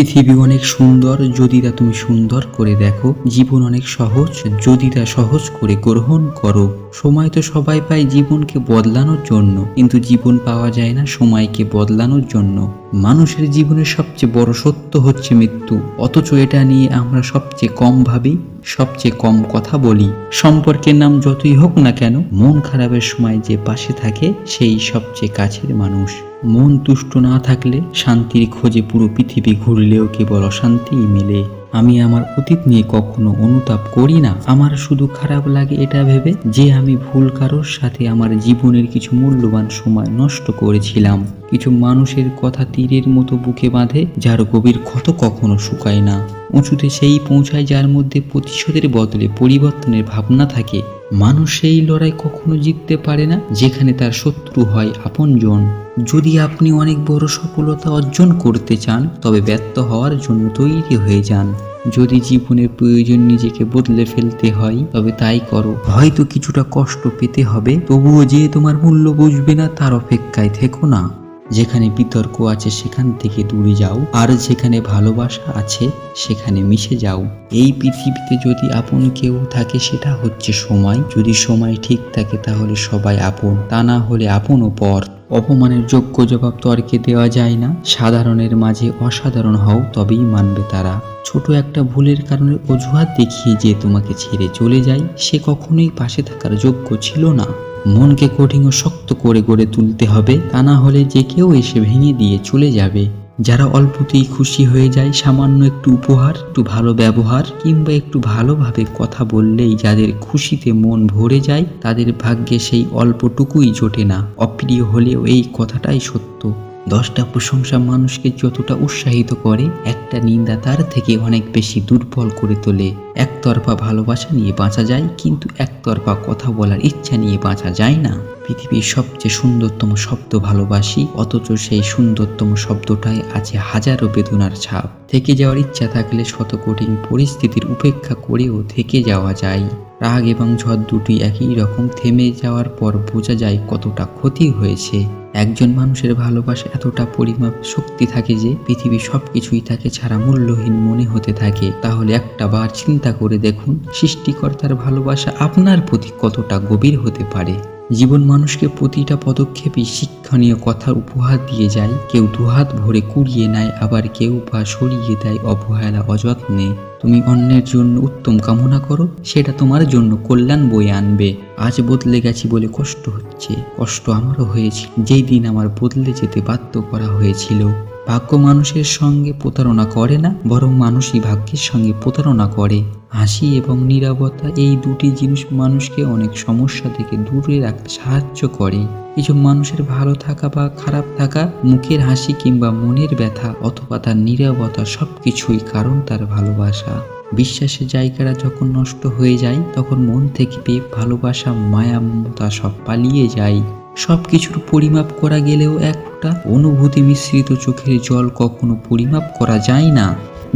পৃথিবী অনেক সুন্দর যদি তা তুমি সুন্দর করে দেখো। জীবন অনেক সহজ যদি তা সহজ করে গ্রহণ করো। সময় তো সবাই পায় জীবনকে বদলানোর জন্য। কিন্তু জীবন পাওয়া যায় না সময়কে বদলানোর জন্য। মানুষের জীবনের সবচেয়ে বড় সত্য হচ্ছে মৃত্যু। অথচ এটা নিয়ে আমরা সবচেয়ে কম ভাবি, সবচেয়ে কম কথা বলি। সম্পর্কের নাম যতই হোক না কেন, মন খারাপের সময় যে পাশে থাকে, সেই সবচেয়ে কাছের মানুষ। মন তুষ্ট না থাকলে শান্তির খোঁজে পুরো পৃথিবী ঘুরলেও কেবল অশান্তিই মেলে। আমি আমার অতীত নিয়ে কখনো অনুতাপ করি না। আমার শুধু খারাপ লাগে এটা ভেবে যে আমি ভুল কারোর সাথে আমার জীবনের কিছু মূল্যবান সময় নষ্ট করেছিলাম। কিছু মানুষের কথা তীরের মতো বুকে বাঁধে, যার গভীর ক্ষত কখনো শুকায় না। উঁচুতে সেই পৌঁছায় যার মধ্যে প্রতিশোধের বদলে পরিবর্তনের ভাবনা থাকে। মানুষ সেই লড়াই কখনো জিততে পারে না, যেখানে তার শত্রু হয় আপনজন। যদি আপনি অনেক বড় সফলতা অর্জন করতে চান, তবে ব্যর্থ হওয়ার জন্য তৈরি হয়ে যান। যদি জীবনের প্রয়োজন নিজেকে বদলে ফেলতে হয়, তবে তাই করো। হয়তো কিছুটা কষ্ট পেতে হবে, তবুও যে তোমার মূল্য বুঝবে না, তার অপেক্ষায় থেকো না। যেখানে বিতর্ক আছে সেখান থেকে দূরে যাও, আর যেখানে ভালোবাসা আছে সেখানে মিশে যাও। এই পৃথিবীতে যদি আপন কেউ থাকে, সেটা হচ্ছে সময়। যদি সময় ঠিক থাকে, তাহলে সবাই আপন। তা না হলে আপন ও পর। অপমানের যোগ্য জবাব তর্কে দেওয়া যায় না। সাধারণের মাঝে অসাধারণ হও, তবেই মানবে তারা। ছোট একটা ভুলের কারণে অজুহাত দেখিয়ে যে তোমাকে ছেড়ে চলে যায়, সে কখনোই পাশে থাকার যোগ্য ছিল না। মনকে কঠিন ও শক্ত করে গড়ে তুলতে হবে, তা না হলে যে কেউ এসে ভেঙে দিয়ে চলে যাবে। যারা অল্পতেই খুশি হয়ে যায়, সামান্য একটু উপহার, একটু ভালো ব্যবহার, কিংবা একটু ভালোভাবে কথা বললেই যাদের খুশিতে মন ভরে যায়, তাদের ভাগ্যে সেই অল্পটুকুই জোটে না। অপ্রিয় হলেও এই কথাটাই সত্য। দশটা প্রশংসা মানুষকে যতটা উৎসাহিত করে, একটা নিন্দা তার থেকে অনেক বেশি দুর্বল করে তোলে। একতরফা ভালোবাসা নিয়ে বাঁচা যায়, কিন্তু একতরফা কথা বলার ইচ্ছা নিয়ে বাঁচা যায় না। পৃথিবীর সবচেয়ে সুন্দরতম শব্দ ভালোবাসি, অথচ সেই সুন্দরতম শব্দটায় আছে হাজারো বেদনার ছাপ। থেকে যাওয়ার ইচ্ছা থাকলে শত কঠিন পরিস্থিতির উপেক্ষা করেও থেকে যাওয়া যায়। রাগ এবং ঝড় দুটি একই রকম, থেমে যাওয়ার পর বোঝা যায় কতটা ক্ষতি হয়েছে। একজন মানুষের ভালোবাসা এতটা পরিমাপ শক্তি থাকে যে পৃথিবীর সবকিছুই তাকে ছাড়া মূল্যহীন মনে হতে থাকে। তাহলে একটা বার চিন্তা করে দেখুন, সৃষ্টিকর্তার ভালোবাসা আপনার প্রতি কতটা গভীর হতে পারে। জীবন মানুষকে প্রতিটা পদক্ষেপে শিক্ষণীয় কথার উপহার দিয়ে যায়। কেউ দুহাত ভরে কুড়িয়ে নেয়, আবার কেউ বা সরিয়ে দেয় অবহেলা, অযত্নে। তুমি অন্যের জন্য উত্তম কামনা করো, সেটা তোমার জন্য কল্যাণ বয়ে আনবে। আজ বদলে গেছি বলে কষ্ট হচ্ছে, কষ্ট আমারও হয়েছে যেই দিন আমার বদলে যেতে বাধ্য করা হয়েছিল। ভাগ্য মানুষের সঙ্গে প্রতারণা করে না, বরং মানুষই ভাগ্যের সঙ্গে প্রতারণা করে। হাসি এবং নীরবতা এই দুটি জিনিস মানুষকে অনেক সমস্যা থেকে দূরে রাখতে সাহায্য করে। কিছু মানুষের ভালো থাকা বা খারাপ থাকা, মুখের হাসি কিংবা মনের ব্যথা অথবা তার নিরাপত্তা সব কিছুই কারণ তার ভালোবাসা। বিশ্বাসের জায়গাটা যখন নষ্ট হয়ে যায়, তখন মন থেকে পেয়ে ভালোবাসা, মায়া, মমতা সব পালিয়ে যায়। সব কিছুর পরিমাপ করা গেলেও এক অনুভূতি মিশ্রিত চোখের জল কখনো পরিমাপ করা যায় না।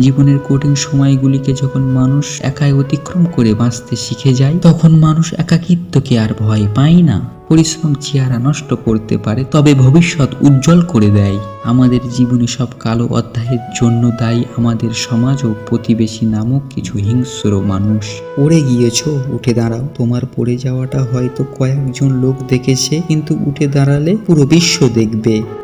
জীবনের কঠিন সময়গুলিকে যখন মানুষ একাই অতিক্রম করে বাঁচতে শিখে যায়, তখন মানুষ একাকিত্বকে আর ভয় পায় না। পরিশ্রম চেহারা নষ্ট করতে পারে, তবে ভবিষ্যৎ উজ্জ্বল করে দেয়। আমাদের জীবনে সব কালো অধ্যায়ের জন্য দায়ী আমাদের সমাজ ও প্রতিবেশী নামক কিছু হিংস্র মানুষ। পড়ে গিয়েছো, উঠে দাঁড়াও। তোমার পড়ে যাওয়াটা হয়তো কয়েকজন লোক দেখেছে, কিন্তু উঠে দাঁড়ালে পুরো বিশ্ব দেখবে।